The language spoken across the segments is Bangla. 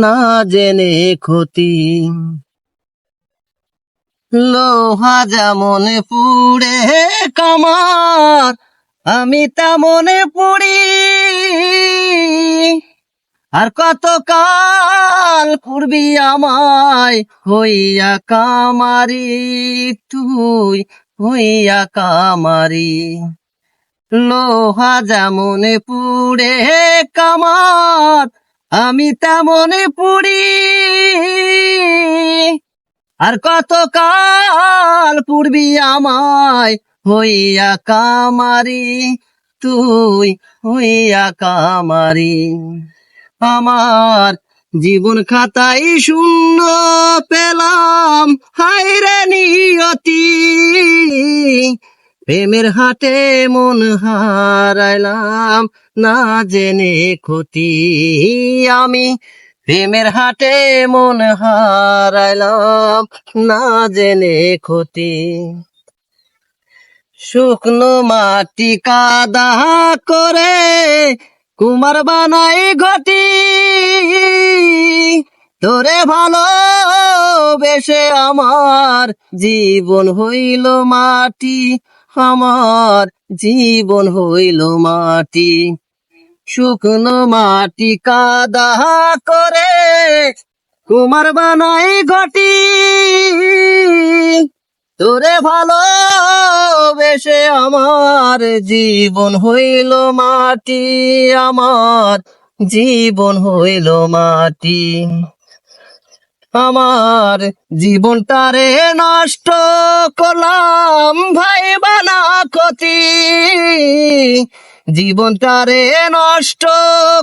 না জেনে ক্ষতি। লোহা যেমন পুড়ে কামার, আমি তেমন পুড়ি। আর কত কাল পূর্বি আমায়, হইয়া কামারি, তুই হইয়া কামারি। লোহা যেমন পুড়ে কামার আমি তেমন পুড়ি আর কত কাল পূর্বি আমায় হইয়া কামারি, তুই হইয়া কামারি। আমার জীবন খাতাই শূন্য পেলাম হাইরে নিয়তি। প্রেমের হাটে মন হারাইলাম, না জেনে ক্ষতি আমি। প্রেমের হাটে মন হারাইলাম, না জেনে ক্ষতি। শুকনো মাটি কাদা করে কুমার বানাই ঘটি। তোরে ভালো বেশে আমার জীবন হইল মাটি। আমার জীবন হইল মাটি। শুকনো মাটি কাদা করে কুমার বানাই ঘটি। তোরে ভালো বেশে আমার জীবন হইল মাটি, আমার জীবন হইল মাটি। আমার জীবনটারে নষ্ট করলাম, ভাই বানা ক্ষতি। জীবনটারে নষ্ট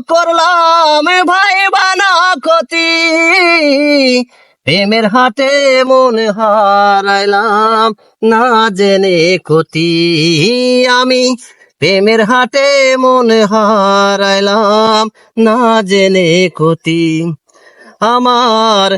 করলাম, ভাই বানা ক্ষতি। প্রেমের হাটে মন হারাইলাম, না জেনে ক্ষতি। আমি প্রেমের হাটে মন হারাইলাম, না জেনে ক্ষতি। আমার